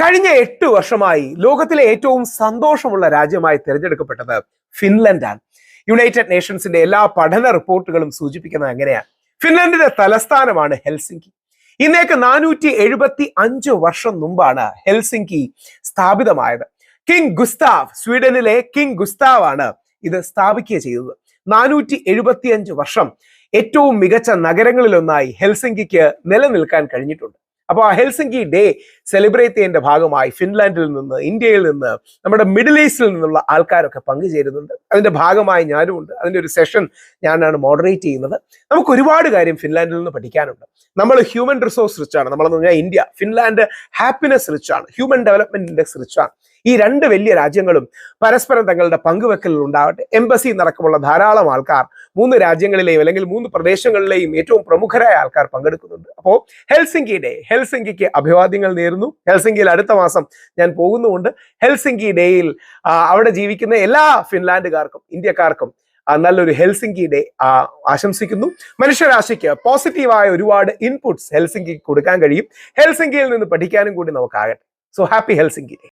കഴിഞ്ഞ എട്ട് വർഷമായി ലോകത്തിലെ ഏറ്റവും സന്തോഷമുള്ള രാജ്യമായി തിരഞ്ഞെടുക്കപ്പെട്ടത് ഫിൻലൻഡാണ്. യുണൈറ്റഡ് നേഷൻസിന്റെ എല്ലാ പഠന റിപ്പോർട്ടുകളും സൂചിപ്പിക്കുന്നത് അങ്ങനെയാണ് ഫിൻലൻഡിന്റെ തലസ്ഥാനമാണ് ഹെൽസിങ്കി. ഇന്നേക്ക് നാനൂറ്റി എഴുപത്തി അഞ്ച് വർഷം മുമ്പാണ് ഹെൽസിങ്കി സ്ഥാപിതമായത്. കിങ് ഗുസ്താവ് സ്വീഡനിലെ കിങ് ഗുസ്താവ് ആണ് ഇത് സ്ഥാപിക്കുക ചെയ്തത്. നാനൂറ്റി എഴുപത്തി അഞ്ച് വർഷം ഏറ്റവും മികച്ച നഗരങ്ങളിലൊന്നായി ഹെൽസിങ്കിക്ക് നിലനിൽക്കാൻ കഴിഞ്ഞിട്ടുണ്ട്. അപ്പോൾ ആ ഹെൽസിങ്കി ഡേ സെലിബ്രേറ്റ് ചെയ്യേണ്ട ഭാഗമായി ഫിൻലാൻഡിൽ നിന്ന് ഇന്ത്യയിൽ നിന്ന് നമ്മുടെ മിഡിൽ ഈസ്റ്റിൽ നിന്നുള്ള ആൾക്കാരൊക്കെ പങ്കുചേരുന്നുണ്ട്. അതിന്റെ ഭാഗമായി ഞാനും ഉണ്ട്. അതിന്റെ ഒരു സെഷൻ ഞാനാണ് മോഡറേറ്റ് ചെയ്യുന്നത്. നമുക്ക് ഒരുപാട് കാര്യം ഫിൻലാൻഡിൽ നിന്ന് പഠിക്കാനുണ്ട്. നമ്മൾ ഹ്യൂമൻ റിസോഴ്സ് റിച്ച് ആണ്. നമ്മളെന്ന് പറഞ്ഞാൽ ഇന്ത്യ ഫിൻലാൻഡ് ഹാപ്പിനെസ് റിച്ച് ആണ്. ഹ്യൂമൻ ഡെവലപ്മെന്റ് ഇൻഡെക്സ് റിച്ച് ആണ്. ഈ രണ്ട് വലിയ രാജ്യങ്ങളും പരസ്പരം തങ്ങളുടെ പങ്കുവെക്കലിൽ ഉണ്ടാവട്ടെ. എംബസി നടക്കമുള്ള ധാരാളം ആൾക്കാർ മൂന്ന് രാജ്യങ്ങളിലെയും അല്ലെങ്കിൽ മൂന്ന് പ്രദേശങ്ങളിലെയും ഏറ്റവും പ്രമുഖരായ ആൾക്കാർ പങ്കെടുക്കുന്നുണ്ട്. അപ്പോൾ ഹെൽസിങ്കി ഡേ ഹെൽസിങ്കിക്ക് അഭിവാദ്യങ്ങൾ നേരുന്നു. ഹെൽസിങ്കിയിൽ അടുത്ത മാസം ഞാൻ പോകുന്നുമുണ്ട്. ഹെൽസിങ്കി ഡേയിൽ അവിടെ ജീവിക്കുന്ന എല്ലാ ഫിൻലാൻഡുകാർക്കും ഇന്ത്യക്കാർക്കും നല്ലൊരു ഹെൽസിങ്കി ഡേ ആശംസിക്കുന്നു. മനുഷ്യരാശിക്ക് പോസിറ്റീവായ ഒരുപാട് ഇൻപുട്സ് ഹെൽസിങ്കിക്ക് കൊടുക്കാൻ കഴിയും. ഹെൽസിങ്കിയിൽ നിന്ന് പഠിക്കാനും കൂടി നമുക്കാകട്ടെ. So happy Helsinki day.